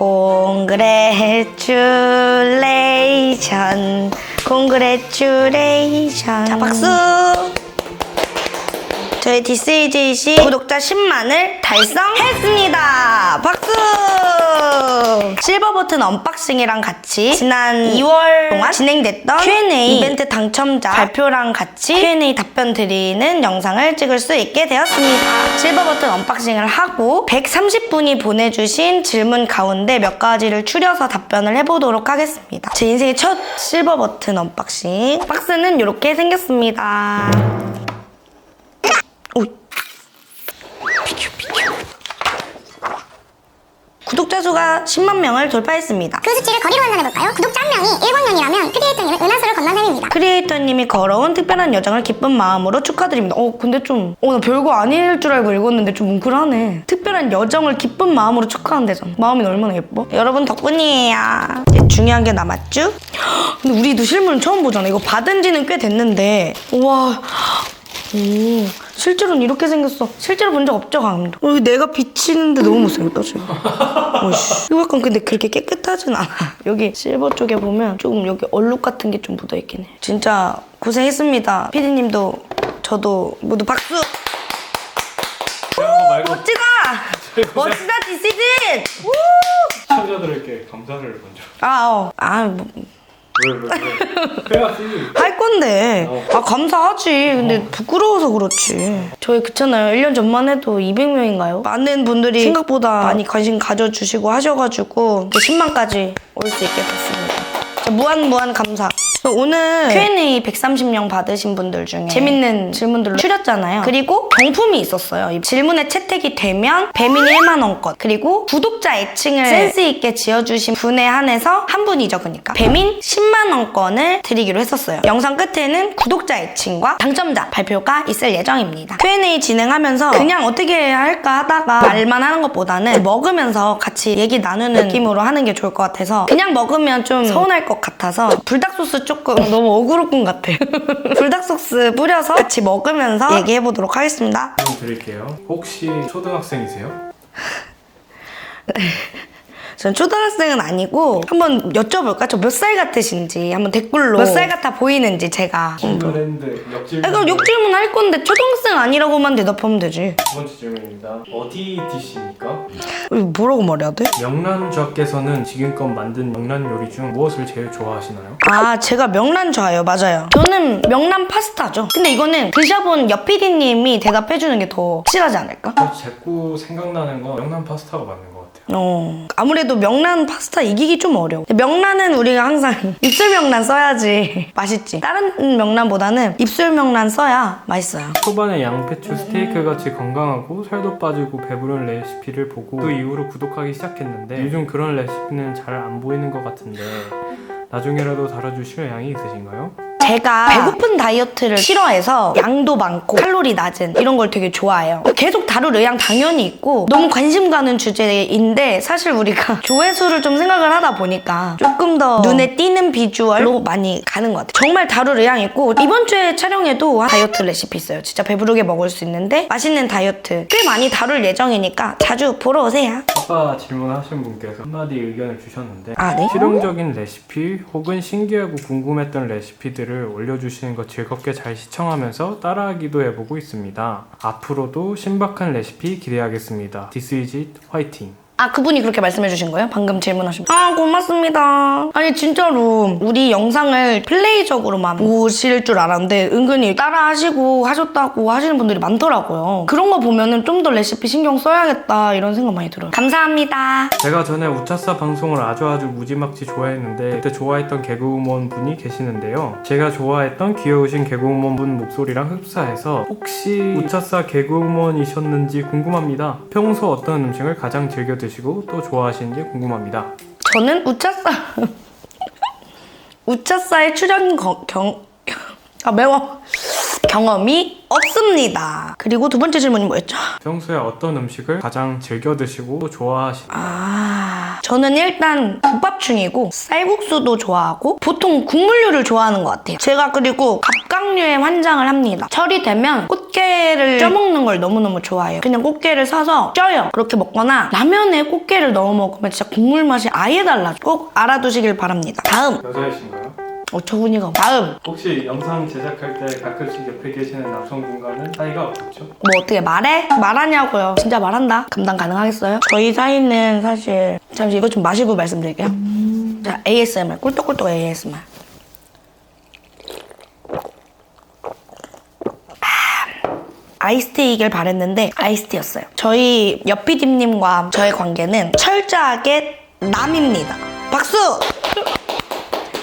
콩그레츄레이션 콩그레츄레이션 자 박수 저희 디스이제이시 구독자 10만을 달성했습니다. 박수! 실버 버튼 언박싱이랑 같이 지난 2월 동안 진행됐던 Q&A 이벤트 당첨자 발표랑 같이 Q&A 답변 드리는 영상을 찍을 수 있게 되었습니다. 실버 버튼 언박싱을 하고 130분이 보내주신 질문 가운데 몇 가지를 추려서 답변을 해보도록 하겠습니다. 제 인생의 첫 실버 버튼 언박싱. 박스는 이렇게 생겼습니다. 오. 비켜 비켜. 수가 10만 명을 돌파했습니다. 그 수치를 거리로 환산해볼까요? 구독자 한 명이 1번년이라면 크리에이터님은 은하수를 건넌 셈입니다. 크리에이터님이 걸어온 특별한 여정을 기쁜 마음으로 축하드립니다. 어, 근데 좀, 어, 나 별거 아닐 줄 알고 읽었는데 좀 뭉클하네. 특별한 여정을 기쁜 마음으로 축하한대잖아. 마음이 얼마나 예뻐? 여러분 덕분이에요. 이제 중요한 게 남았죠? 근데 우리도 실물은 처음 보잖아. 이거 받은 지는 꽤 됐는데. 우와. 오, 실제로는 이렇게 생겼어. 실제로 본 적 없죠, 강도? 어, 내가 비치는데 너무 못생겼다, 지금. 어이씨. 이거 약간 근데 그렇게 깨끗하진 않아. 여기 실버 쪽에 보면 조금 여기 얼룩 같은 게 좀 묻어있긴 해. 진짜 고생했습니다. 피디님도 저도 모두 박수! 말고 멋지다! 멋지다, 디시즌! 우! 시청자들에게 감사를 먼저. 아, 어. 아, 뭐, 왜, 왜, 왜? 해야지. 할 건데. 어. 아, 감사하지. 근데 부끄러워서 그렇지. 저희 그렇잖아요. 1년 전만 해도 200명인가요? 많은 분들이 생각보다 많이 관심 가져주시고 하셔가지고 10만까지 올 수 있게 됐습니다. 자, 무한 무한 감사. 오늘 Q&A 130명 받으신 분들 중에 재밌는 질문들로 추렸잖아요. 그리고 경품이 있었어요. 이 질문에 채택이 되면 배민이 1만 원권 그리고 구독자 애칭을 센스 있게 지어주신 분에 한해서 한 분이죠, 그러니까 배민 10만 원권을 드리기로 했었어요. 영상 끝에는 구독자 애칭과 당첨자 발표가 있을 예정입니다. Q&A 진행하면서 그냥 어떻게 할까 하다가 말만 하는 것보다는 먹으면서 같이 얘기 나누는 느낌으로 하는 게 좋을 것 같아서 그냥 먹으면 좀 서운할 것 같아서 불닭 소스 조금 너무 어그로꾼 같아. 불닭 소스 뿌려서 같이 먹으면서 얘기해 보도록 하겠습니다. 드릴게요. 혹시 초등학생이세요? 전 초등학생은 아니고 한번 여쭤볼까? 저 몇 살 같으신지 한번 댓글로 몇 살 같아 보이는지 제가 질문했는데 역질문. 아, 그럼 욕질문 할 건데 초등학생 아니라고만 대답하면 되지 두 번째 질문입니다. 어디 DC입니까? 이거 뭐라고 말해야 돼? 명란주하께서는 지금껏 만든 명란 요리 중 무엇을 제일 좋아하시나요? 아 제가 명란 좋아해요 맞아요 저는 명란 파스타죠 근데 이거는 드셔본 옆 PD님이 대답해주는 게 더 확실하지 않을까? 저 자꾸 생각나는 건 명란 파스타가 맞는 것 같아요. 어. 아무래도 명란 파스타 이기기 좀 어려워. 명란은 우리가 항상 입술 명란 써야지. 맛있지? 다른 명란보다는 입술 명란 써야 맛있어요. 초반에 양배추 스테이크 같이 건강하고 살도 빠지고 배부른 레시피를 보고 그 이후로 구독하기 시작했는데 요즘 그런 레시피는 잘 안 보이는 것 같은데 나중에라도 달아주실 의향이 있으신가요? 제가 배고픈 다이어트를 싫어해서 양도 많고 칼로리 낮은 이런 걸 되게 좋아해요. 계속 다룰 의향 당연히 있고 너무 관심 가는 주제인데 사실 우리가 조회수를 좀 생각을 하다 보니까 조금 더 눈에 띄는 비주얼로 많이 가는 것 같아요. 정말 다룰 의향 있고 이번 주에 촬영에도 다이어트 레시피 있어요. 진짜 배부르게 먹을 수 있는데 맛있는 다이어트 꽤 많이 다룰 예정이니까 자주 보러 오세요. 아까 질문하신 분께서 한마디 의견을 주셨는데 아, 네? 실용적인 레시피 혹은 신기하고 궁금했던 레시피들을 올려주시는 거 즐겁게 잘 시청하면서 따라하기도 해보고 있습니다. 앞으로도 신박한 레시피 기대하겠습니다. This is it. 화이팅! 아 그분이 그렇게 말씀해 주신 거예요? 방금 질문하신 분. 아 고맙습니다. 아니 진짜로 우리 영상을 플레이적으로만 보실 줄 알았는데 은근히 따라 하시고 하셨다고 하시는 분들이 많더라고요. 그런 거 보면은 좀 더 레시피 신경 써야겠다 이런 생각 많이 들어요. 감사합니다. 제가 전에 우차사 방송을 아주 아주 무지막지 좋아했는데 그때 좋아했던 개그우먼 분이 계시는데요. 제가 좋아했던 귀여우신 개그우먼 분 목소리랑 흡사해서 혹시 우차사 개그우먼이셨는지 궁금합니다. 평소 어떤 음식을 가장 즐겨 드시 고 또 좋아하시는지 궁금합니다. 저는 우차싸 우차싸에 출연 거- 경... 아 매워. 경험이 없습니다. 그리고 두 번째 질문이 뭐였죠? 평소에 어떤 음식을 가장 즐겨 드시고 또 좋아하시 아, 저는 일단 국밥충이고 쌀국수도 좋아하고 보통 국물류를 좋아하는 것 같아요. 제가 그리고 갑 각 견과류에 환장을 합니다. 철이 되면 꽃게를 쪄먹는 걸 너무너무 좋아해요. 그냥 꽃게를 사서 쪄요. 그렇게 먹거나 라면에 꽃게를 넣어 먹으면 진짜 국물 맛이 아예 달라져. 꼭 알아두시길 바랍니다. 다음 여자이신가요? 어처구니가 다음 혹시 영상 제작할 때 가끔씩 옆에 계시는 남성분과는 사이가 어떻죠? 뭐 어떻게 말해? 말하냐고요. 진짜 말한다. 감당 가능하겠어요? 저희 사이는 사실 잠시 이거 좀 마시고 말씀드릴게요. 자 ASMR 꿀떡꿀떡 ASMR. 아이스티이길 바랬는데 아이스티였어요. 저희 옆피디님과 저의 관계는 철저하게 남입니다. 박수!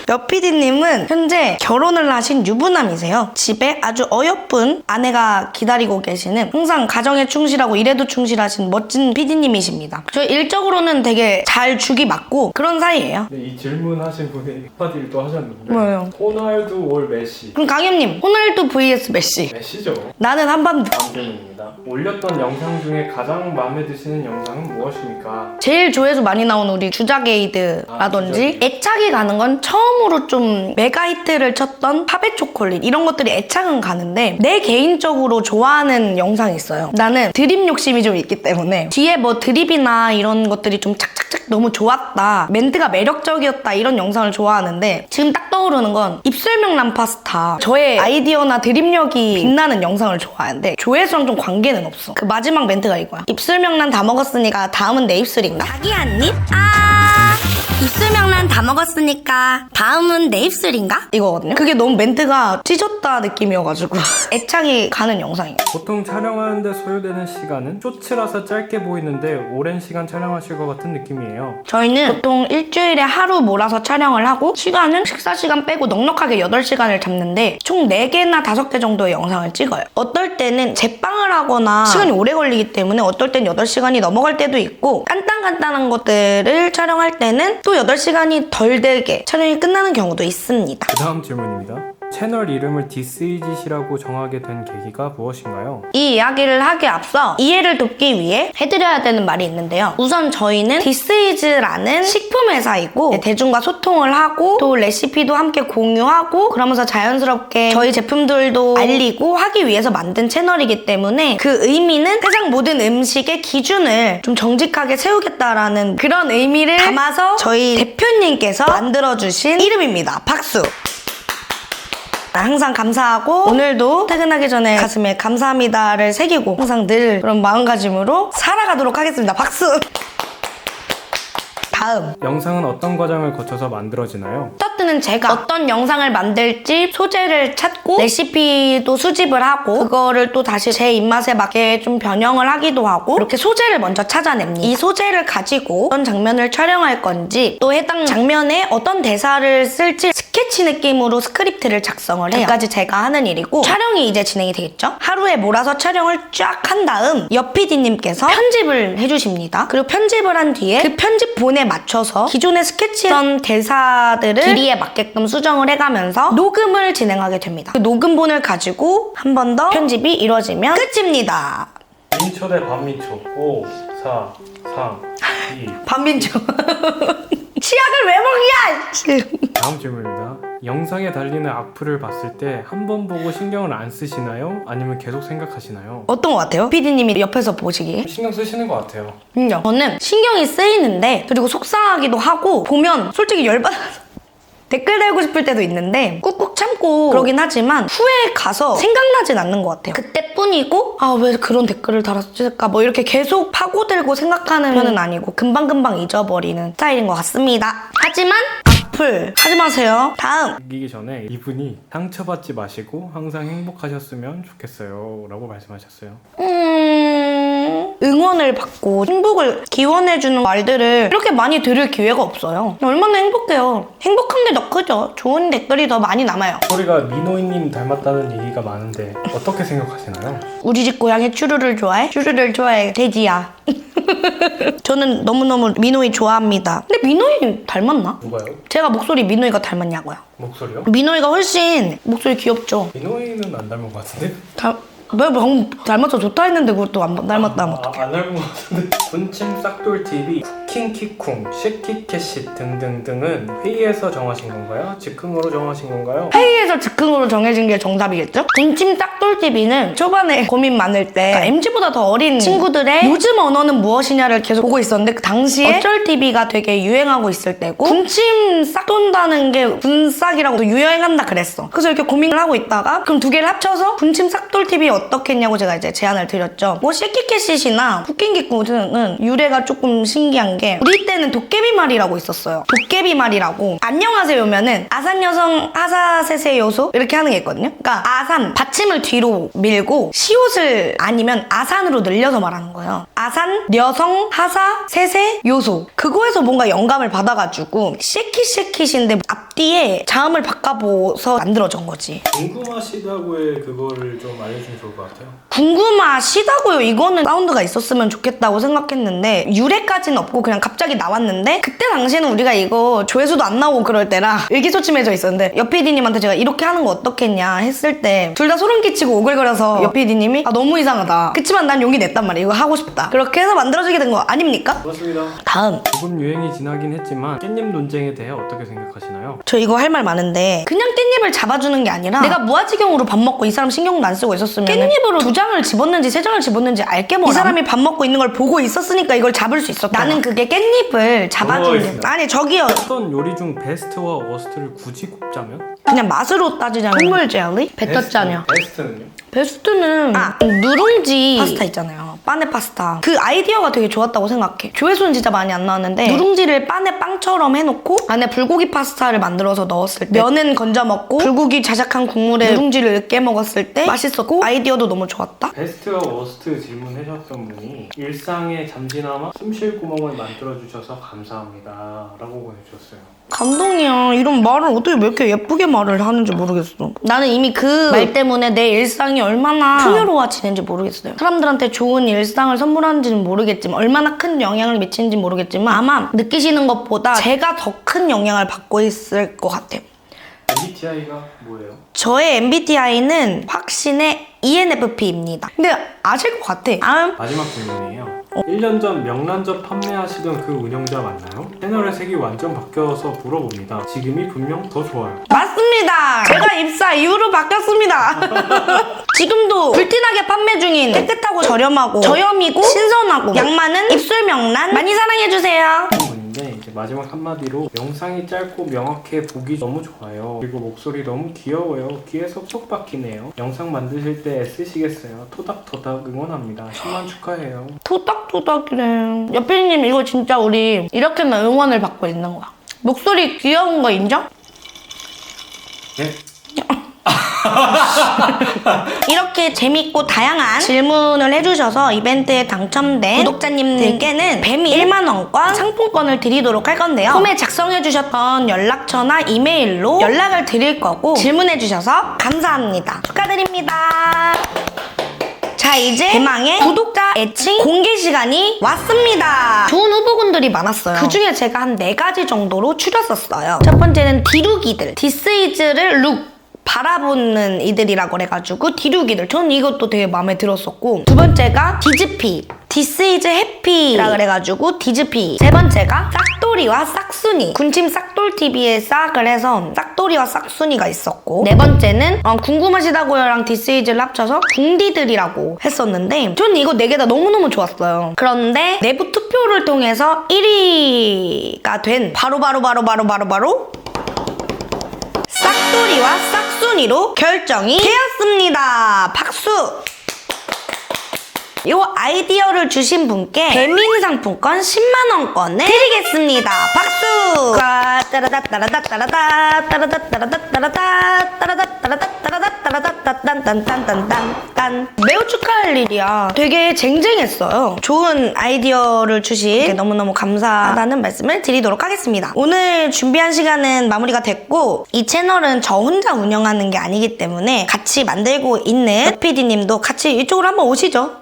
옆피디님은 현재 결혼을 하신 유부남이세요. 집에 아주 어여쁜 아내가 기다리고 계시는 항상 가정에 충실하고 일에도 충실하신 멋진 피디님이십니다. 저 일적으로는 되게 잘 죽이 맞고 그런 사이예요. 네, 이 질문하신 분이 한마디를 또 하셨는데 뭐예요? 호날두 올 메시 그럼 강현님, 호날두 vs 메시. 메시죠 나는 한반도. 질문입니다 올렸던 영상 중에 가장 마음에 드시는 영상은 무엇입니까? 제일 조회수 많이 나온 우리 주자게이드라든지 아, 애착이 가는 건 처음 으로 좀 메가 히트를 쳤던 파베 초콜릿 이런 것들이 애착은 가는데 내 개인적으로 좋아하는 영상이 있어요. 나는 드립 욕심이 좀 있기 때문에 뒤에 뭐 드립이나 이런 것들이 좀 착착착 너무 좋았다 멘트가 매력적이었다 이런 영상을 좋아하는데 지금 딱 떠오르는 건 입술명란 파스타 저의 아이디어나 드립력이 빛나는 영상을 좋아하는데 조회수랑 좀 관계는 없어. 그 마지막 멘트가 이거야. 입술명란 다 먹었으니까 다음은 내 입술인가? 자기 한 입? 아 입술명란 다 먹었으니까 다음은 내 입술인가? 이거거든요. 그게 너무 멘트가 찢었다 느낌이어가지고 애착이 가는 영상이에요. 보통 촬영하는데 소요되는 시간은 쇼츠라서 짧게 보이는데 오랜 시간 촬영하실 것 같은 느낌이에요 저희는 보통 일주일에 하루 몰아서 촬영을 하고 시간은 식사 시간 빼고 넉넉하게 8시간을 잡는데 총 4개나 5개 정도의 영상을 찍어요. 어떨 때는 제빵을 하거나 시간이 오래 걸리기 때문에 어떨 땐 8시간이 넘어갈 때도 있고 간단간단한 것들을 촬영할 때는 또 8시간이 덜 되게 촬영이 끝나는 경우도 있습니다. 그 다음 질문입니다 채널 이름을 디스이짓이라고 정하게 된 계기가 무엇인가요? 이 이야기를 하기에 앞서 이해를 돕기 위해 해드려야 되는 말이 있는데요. 우선 저희는 디스이즈라는 식품 회사이고 대중과 소통을 하고 또 레시피도 함께 공유하고 그러면서 자연스럽게 저희 제품들도 알리고 하기 위해서 만든 채널이기 때문에 그 의미는 세상 모든 음식의 기준을 좀 정직하게 세우겠다라는 그런 의미를 담아서 저희 대표님께서 만들어주신 이름입니다. 박수! 항상 감사하고 오늘도 퇴근하기 전에 가슴에 감사합니다를 새기고 항상 늘 그런 마음가짐으로 살아가도록 하겠습니다. 박수! 다음 영상은 어떤 과정을 거쳐서 만들어지나요? 첫 때는 제가 어떤 영상을 만들지 소재를 찾고 레시피도 수집을 하고 그거를 또 다시 제 입맛에 맞게 좀 변형을 하기도 하고 이렇게 소재를 먼저 찾아냅니다. 이 소재를 가지고 어떤 장면을 촬영할 건지 또 해당 장면에 어떤 대사를 쓸지 스케치 느낌으로 스크립트를 작성을 해요. 까지 제가 하는 일이고 촬영이 이제 진행이 되겠죠? 하루에 몰아서 촬영을 쫙 한 다음 옆 PD님께서 편집을 해주십니다. 그리고 편집을 한 뒤에 그 편집 본에 맞춰서 기존에 스케치했던 대사들을 길이에 맞게끔 수정을 해가면서 녹음을 진행하게 됩니다. 그 녹음본을 가지고 한 번 더 편집이 이루어지면 끝입니다. 민초 대 반민초 5, 4, 3, 2 반민초. 치약을 왜 먹냐! 다음 질문입니다. 영상에 달리는 악플을 봤을 때 한 번 보고 신경을 안 쓰시나요? 아니면 계속 생각하시나요? 어떤 것 같아요? PD님이 옆에서 보시기에. 신경 쓰시는 것 같아요. 요 저는 신경이 쓰이는데 그리고 속상하기도 하고 보면 솔직히 열받아서 댓글 달고 싶을 때도 있는데 꾹꾹 참고 그러긴 하지만 후에 가서 생각나진 않는 것 같아요. 그때뿐이고 아 왜 그런 댓글을 달았을까 뭐 이렇게 계속 파고들고 생각하는 편은 아니고 금방금방 잊어버리는 스타일인 것 같습니다. 하지만 악플 하지 마세요. 다음 이기기 전에 이분이 상처받지 마시고 항상 행복하셨으면 좋겠어요 라고 말씀하셨어요. 음... 응원을 받고 행복을 기원해주는 말들을 이렇게 많이 들을 기회가 없어요. 얼마나 행복해요. 행복한 게 더 크죠. 좋은 댓글이 더 많이 남아요. 소리가 민호이님 닮았다는 얘기가 많은데 어떻게 생각하시나요? 우리 집 고양이 쭈루를 좋아해? 쭈루를 좋아해. 돼지야. 저는 너무너무 민호이 좋아합니다. 근데 민호이 닮았나? 누가요? 제가 목소리 민호이가 닮았냐고요. 목소리요? 민호이가 훨씬 목소리 귀엽죠? 민호이는 안 닮은 것 같은데? 닮... 왜 방금 닮아서 좋다 했는데 그것도 안 닮았다 뭐. 하면 아, 안 닮은 것 같은데? 군침 싹돌 TV 킹키쿵, 쉐키캐시 등등등은 회의에서 정하신 건가요? 즉흥으로 정하신 건가요? 회의에서 즉흥으로 정해진 게 정답이겠죠? 군침 짝돌TV는 초반에 고민 많을 때 MG보다 더 어린 친구들의 요즘 언어는 무엇이냐를 계속 보고 있었는데 그 당시에 어쩔 TV가 되게 유행하고 있을 때고 군침 싹 돈다는 게 군싹이라고 유행한다 그랬어. 그래서 이렇게 고민을 하고 있다가 그럼 두 개를 합쳐서 군침 싹돌 TV 어떻게 했냐고 제가 이제 제안을 드렸죠. 뭐 쉐키캐시나 후킹기꾸는 유래가 조금 신기한 게 우리 때는 도깨비 말이라고 있었어요. 도깨비 말이라고 안녕하세요면은 아산 여성 하사세세 요소 이렇게 하는 게 있거든요. 그러니까 아산 받침을 뒤로 밀고 시옷을 아니면 아산으로 늘려서 말하는 거예요. 아산 여성 하사 세세 요소 그거에서 뭔가 영감을 받아가지고 쉐킷쉐킷인데 앞뒤에 자음을 바꿔보서 만들어진 거지. 궁금하시다고의 그거를 좀 알려주면 좋을 것 같아요. 궁금하시다고요. 이거는 사운드가 있었으면 좋겠다고 생각했는데 유래까지는 없고 그냥 갑자기 나왔는데 그때 당시에는 우리가 이거 조회수도 안 나오고 그럴 때라 의기소침해져 있었는데 옆 PD님한테 제가 이렇게 하는 거 어떻겠냐 했을 때 둘 다 소름 끼치고 오글거려서 옆 PD님이 아 너무 이상하다. 그치만 난 용기 냈단 말이에요. 이거 하고 싶다. 그렇게 해서 만들어지게 된 거 아닙니까? 고맙습니다. 다음 조금 유행이 지나긴 했지만 깻잎 논쟁에 대해 어떻게 생각하시나요? 저 이거 할 말 많은데 그냥 깻잎을 잡아주는 게 아니라 내가 무아지경으로 밥 먹고 이 사람 신경도 안 쓰고 있었으면 깻잎으로 두 장을 집었는지 세 장을 집었는지 알게 뭐이 사람이 밥 먹고 있는 걸 보고 있었으니까 이걸 잡을 수 있었다 나는 그게 깻잎을 잡아주는 게 넘어가겠습니다. 아니 저기요 어떤 요리 중 베스트와 워스트를 굳이 꼽자면? 그냥 맛으로 따지자면 콩물 젤리? 베터짜냐 베스트는요? 베스트는 아 누룽지 파스타 있잖아요 빠네 파스타. 그 아이디어가 되게 좋았다고 생각해. 조회수는 진짜 많이 안 나왔는데 누룽지를 빠네 빵처럼 해놓고 안에 불고기 파스타를 만들어서 넣었을 때 면은 건져 먹고 불고기 자작한 국물에 누룽지를 으깨 먹었을 때 맛있었고 아이디어도 너무 좋았다. 베스트와 워스트 질문해주셨던 분이 일상에 잠시나마 숨쉴 구멍을 만들어주셔서 감사합니다. 라고 보내주셨어요 감동이야. 이런 말을 어떻게 왜 이렇게 예쁘게 말을 하는지 모르겠어. 나는 이미 그 말 때문에 내 일상이 얼마나 풍요로워지는지 모르겠어요. 사람들한테 좋은 일상을 선물하는지는 모르겠지만 얼마나 큰 영향을 미치는지 모르겠지만 아마 느끼시는 것보다 제가 더 큰 영향을 받고 있을 것 같아요. MBTI가 뭐예요? 저의 MBTI는 확신의 E ENFP입니다. 근데 아실 것 같아. 아, 마지막 질문이에요 1년 전 명란젓 판매하시던 그 운영자 맞나요? 채널의 색이 완전 바뀌어서 물어봅니다 지금이 분명 더 좋아요 맞습니다. 제가 입사 이후로 바뀌었습니다. 지금도 불티나게 판매 중인 깨끗하고 저렴하고 저염이고 신선하고 양 많은 입술 명란 많이 사랑해주세요. 마지막 한마디로 영상이 짧고 명확해 보기 너무 좋아요 그리고 목소리 너무 귀여워요 귀에 쏙쏙 박히네요 영상 만드실 때 애쓰시겠어요 토닥토닥 응원합니다 10만 축하해요 토닥토닥이래. 옆에님 이거 진짜 우리 이렇게만 응원을 받고 있는 거야. 목소리 귀여운 거 인정? 네? 이렇게 재밌고 다양한 질문을 해주셔서 이벤트에 당첨된 구독자님들께는 뱀이 1만원권 상품권을 드리도록 할 건데요. 폼에 작성해주셨던 연락처나 이메일로 연락을 드릴 거고 질문해주셔서 감사합니다. 축하드립니다. 자 이제 대망의 구독자 애칭 공개 시간이 왔습니다. 좋은 후보군들이 많았어요. 그 중에 제가 한 네 가지 정도로 추렸었어요. 첫 번째는 디루기들, 디스이즈를 룩 바라보는 이들이라고 그래가지고 디루기들. 전 이것도 되게 마음에 들었었고. 두 번째가 디즈피. 디스 이즈 해피라 그래가지고 디즈피. 세 번째가 싹돌이와 싹순이. 군침 싹돌TV에 싹을 해서 싹돌이와 싹순이가 있었고. 네 번째는 어, 궁금하시다고요랑 디스 이즈를 합쳐서 궁디들이라고 했었는데 전 이거 네 개 다 너무너무 좋았어요. 그런데 내부 투표를 통해서 1위가 된 바로바로바로바로바로바로 싹돌이와 싹 순이로 결정이 되었습니다. 박수! 이 아이디어를 주신 분께 배민 상품권 10만원권을 드리겠습니다. 박수! 따라다 따라다 따라다 따라다 따라다 따라다 따라다 따라다 따라다 따라다 딴딴딴딴딴딴 매우 축하할 일이야. 되게 쟁쟁했어요. 좋은 아이디어를 주신 너무너무 감사하다는 말씀을 드리도록 하겠습니다. 오늘 준비한 시간은 마무리가 됐고 이 채널은 저 혼자 운영하는 게 아니기 때문에 같이 만들고 있는 PD님도 같이 이쪽으로 한번 오시죠.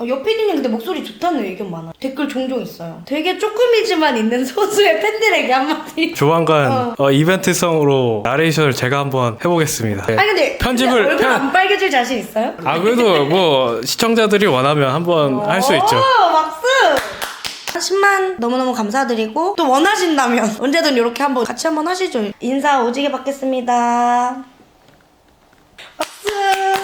어, 옆 PD님 근데 목소리 좋다는 의견 많아. 댓글 종종 있어요. 되게 조금이지만 있는 소수의 팬들에게 한마디. 조만간 어, 이벤트성으로 나레이션을 제가 한번 해보겠습니다 네. 아니 근데 편집을- 근데 얼굴 편- 안 빨개질 자신 있어요? 아 그래도 뭐 시청자들이 원하면 한번 할 수 있죠 오, 어, 박수! 10만 너무너무 감사드리고 또 원하신다면 언제든 이렇게 한번 같이 한번 하시죠. 인사 오지게 받겠습니다. 박수!